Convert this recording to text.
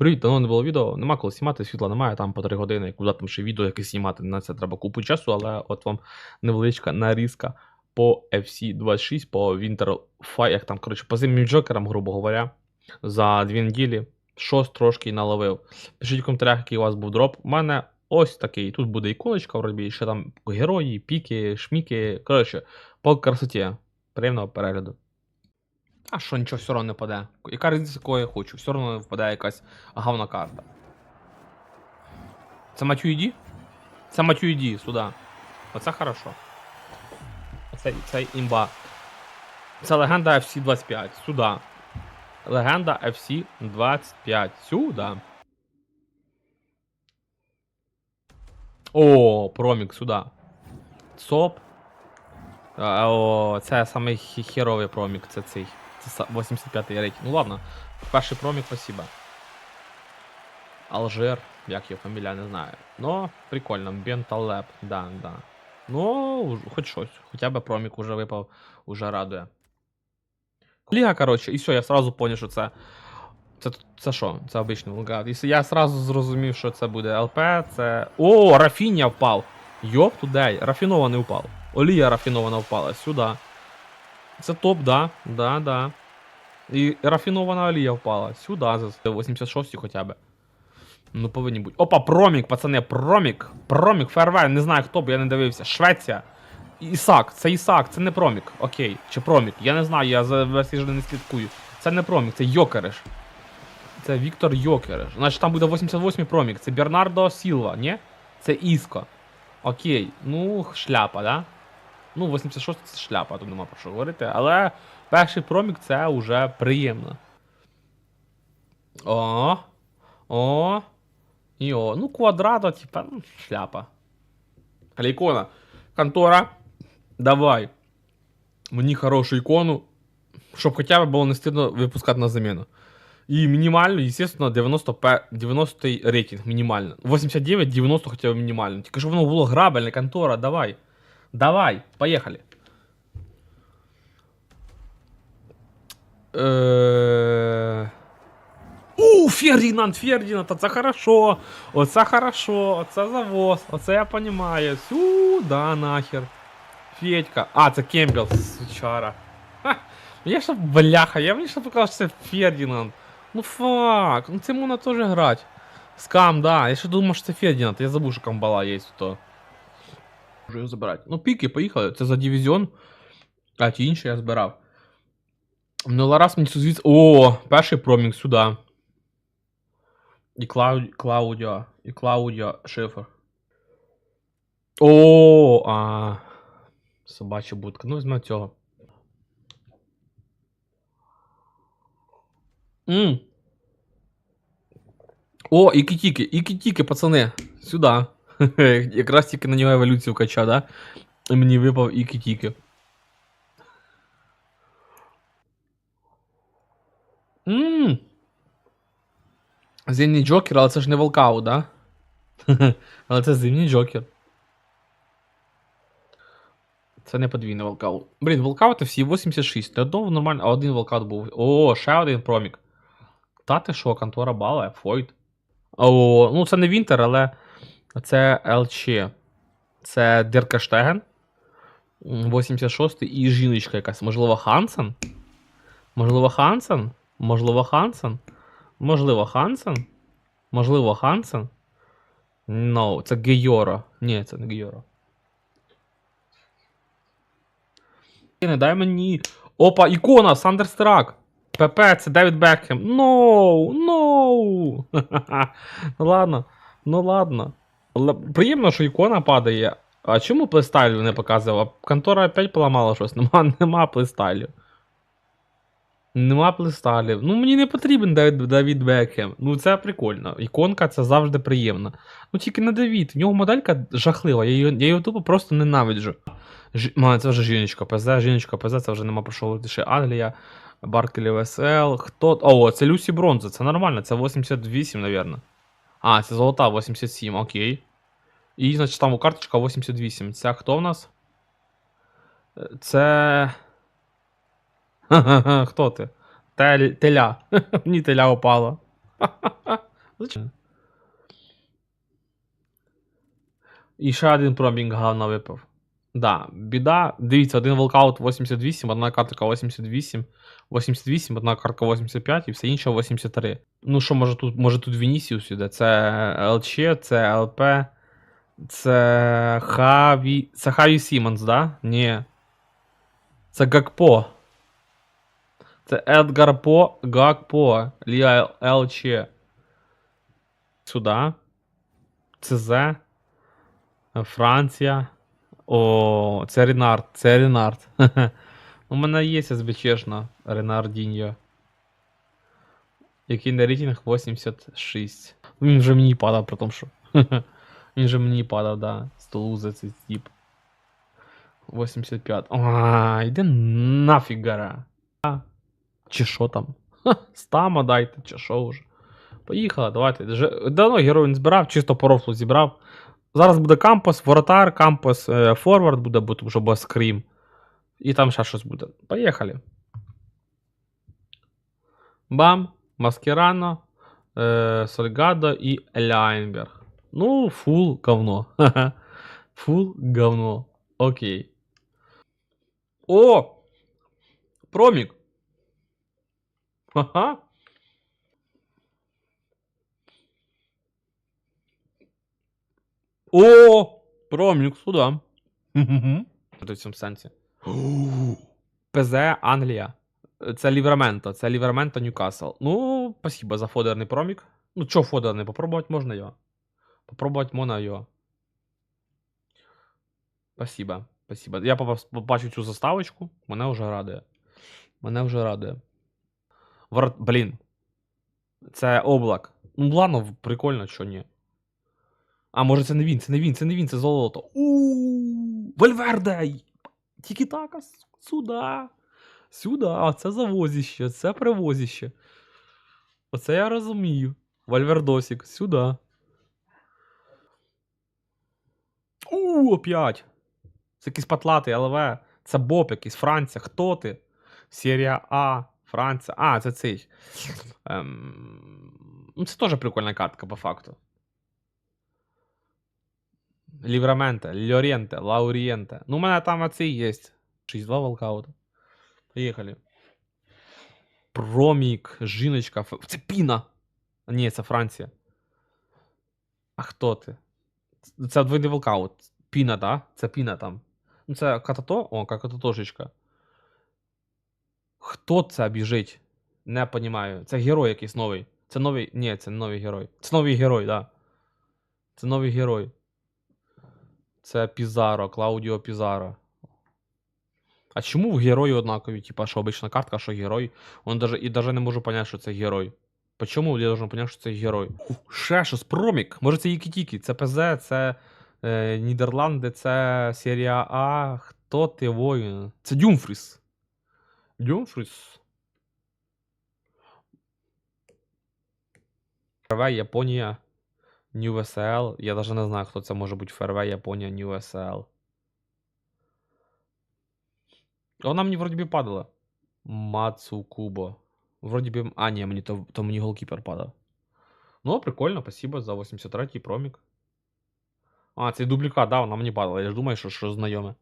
Привіт, давно не було відео. Нема коли знімати, світла немає, там по 3 години, куди там ще відео якесь знімати. На це треба купу часу, але от вам невеличка нарізка по FC26, по Winter Fight, як там, коротше, по зимнім джокерам, грубо говоря, за дві неділі. Щось трошки наловив. Пишіть в коментарях, який у вас був дроп. У мене ось такий. Тут буде іконочка вроді, ще там герої, піки, шміки. Коротше, по красоті. Приємного перегляду. А що нічого все одно не паде. Яка різниця, якого я хочу? Все одно впаде якась гавна карта. Це Матю іді? Це Матю іді, сюди. Оце хорошо. Оце, це імба. Це легенда FC 25. Сюди. Легенда FC 25. Сюди. О, промік сюди. ЦОП. А, О, це хі- херовий промік, це цей. Це 85-й рейтинг. Ну ладно. Перший промік, спасибо. Алжир, як його фамілія, не знаю. Ну, прикольно. Бенталеп, да, да. Ну, хоч щось. Хоча б промік уже випав, уже радує. Ліга, коротше, і все, я сразу поняв, що це. Це, це що? Це обичний вулгар. Я сразу зрозумів, що це буде ЛП, це. О, Рафіння впав! Йоп туди, рафінований впав. Олія рафінована впала сюди. Це топ, да, да, да. І рафінована олія впала. Сюди, за 86 хоча б. Ну, повинні бути. Опа, промік, пацани, промік. Промік, фервер, не знаю хто, бо я не дивився. Швеція. Ісак, це Ісак, це не промік. Окей. Чи промік? Я не знаю, я за версією не слідкую. Це не промік, це Йокереш. Це Віктор Йокереш. Значить там буде 88 промік. Це Бернардо Сілва, ні? Це Іско. Окей. Ну, шляпа, да? Ну, 86 це шляпа, тут нема про що говорити. Але перший промік це вже приємно. О. О. І о. Ну, квадрато, типа, ну, шляпа. Але ікона. Контора. Давай. Мені хорошу ікону. Щоб хоча б було не стидно випускати на заміну. І мінімально, естественно, 90, пе- 90 рейтинг мінімально. 89, 90 хоча б мінімально. Тільки щоб воно було грабельне, контора, давай. Давай, поехали. Е... У, Фердинанд, Фердинанд, оце хорошо. Оце хорошо, оце завоз, оце я понимаю. Сюда нахер. Федька. А, це Кембл, сучара. Ха, я ж бляха, я мені ще показав, що це Фердинанд. Ну фак, ну це можна теж грати. Скам, да. Я ще думав, що це Фердинанд, я забув, що камбала є то. Можу його забирати. Ну, піки, поїхали. Це за дивізіон. А ті інші я збирав. Ну, раз мені звідси. О, перший промінг сюди. І Клау... Клаудіо. І Клаудіо Шифер. О, а. Собача будка. Ну, візьмемо цього. М. О, і кітіки, і кітіки, пацани. Сюди. Якраз тільки на нього еволюцію качав, да? І мені випав і кітіки. Ммм. Зимній джокер, але це ж не волкаут, да? але це зимній джокер. Це не подвійний волкаут. Блін, волкаути всі 86. Не одного нормально, а один волкаут був. О, ще один промік. Та ти що, контора бала, Фойд. О, ну це не Вінтер, але це ЛЧ. Це Деркаштеген. 86 і жіночка якась. Можливо, Хансен? Можливо, Хансен? Можливо, Хансен? Можливо, Хансен? Можливо, Хансен? No, це Гейоро. Ні, це не Гейоро. Не дай мені. Опа, ікона, Сандерстрак. ПП, це Девід Бекхем. Ноу, ноу. Ну ладно, ну ладно. Приємно, що ікона падає. А чому плейстайлю не показував? Контора опять поламала щось. Нема, нема плейстайлю. Нема плейстайлів. Ну мені не потрібен Давід, Давід Бекхем. Ну це прикольно. Іконка це завжди приємно. Ну тільки не Давід, в нього моделька жахлива, я його, я його тупо просто ненавиджу. Ж... Ма, це вже жіночка ПЗ, жіночка ПЗ, це вже нема про що говорити. Англія, Баркелі ВСЛ. Хто. О, це Люсі Бронза, це нормально, це 88, напевно. А, це золота 87, окей. І, значить, там у карточка 88. Це хто в нас? Е, Це. Хто ти? Тель... Теля. Мені теля опала. І ще один промінг гавна випав. Да, біда. Дивіться, один волкаут 88, одна картка 88, 88, одна картка 85 і все інше 83. Ну що, може тут, може тут Вінісіус іде? Це ЛЧ, це ЛП, це Хаві. Це Хаві Сімонс, да? Ні. Це Гакпо. Це Едгар По, Гакпо, Ліа ЛЧ. Сюда. ЦЗ. Франція. О, це Ренард, це Ренард. У мене є СБЧшна Ренардіньо. Який на рейтинг 86. Ну, Він вже мені падав, при тому, що. Він же мені падав, да. З Тулузи цей тип. 85. А, йди нафіг гора. Чи що там? Стама дайте, чи що вже. Поїхали, давайте. Давно герой не збирав, чисто по рофлу зібрав. Зараз буде кампус, воротар, кампус, е, форвард буде, бо що буде скрім. І там ще щось буде. Поїхали. Бам, Маскерано, е, Сольгадо і Ляйнберг. Ну, фул говно. Фул говно. Окей. О! Промік. Ха-ха. О! Промік сюди. В цьому сенсі. ПЗ Англія. Це Ліверменто. Це Ліверменто Ньюкасл. Ну, спасибо за фодерний промік. Ну, чо фодерний? Попробувати можна його. Попробувати можна його. Спасибо. Спасибо. Я попав- цю заставочку. Мене вже радує. Мене вже радує. Вор... Блін. Це облак. Ну, ладно, прикольно, що ні. А, може це не він, це не він, це не він, це золото. У Вальверде! Тільки так, сюди. Сюди, а це завозіще, це привозіще. Оце я розумію. Вальвердосик, сюди. У, опять. Це якийсь патлатий ЛВ. Це Боб якийсь, Франція. Хто ти? Серія А, Франція. А, це цей. Ем... Ну, це теж прикольна картка, по факту. Лівраменте, Льоренте, Лаурієнте. Ну, у мене там оці є. 6-2 волкаута. Поїхали. Промік, жіночка. Це Піна. Ні, це Франція. А хто ти? Це двойний волкаут. Піна, да? Це Піна там. Ну, це Катато? О, Кататошечка. Хто це біжить? Не понімаю. Це герой якийсь новий. Це новий. Ні, це новий герой. Це новий герой, да. Це новий герой. Це Пізаро, Клаудіо Пізаро. А чому в герої однакові? Типа, що обична картка, що герой. Он даже, і даже не можу понять, що це герой. Почому я должен понять, що це герой? Ще щось, промік. Може це Єкітікі, це ПЗ, це е, Нідерланди, це серія А. Хто ти воїн? Це Дюмфріс. Дюмфріс. ФРВ, Японія, New SL. Я даже не знаю, хто це може бути ФРВ, Японія, New SL. Вона мені вроді би падала. Мацукубо. Вроді би. А, ні, мені то, то мені голкіпер падав. Ну, прикольно, спасибо за 83-й промік. А, це дубліка, да, вона мені падала. Я ж думаю, що, що знайоме.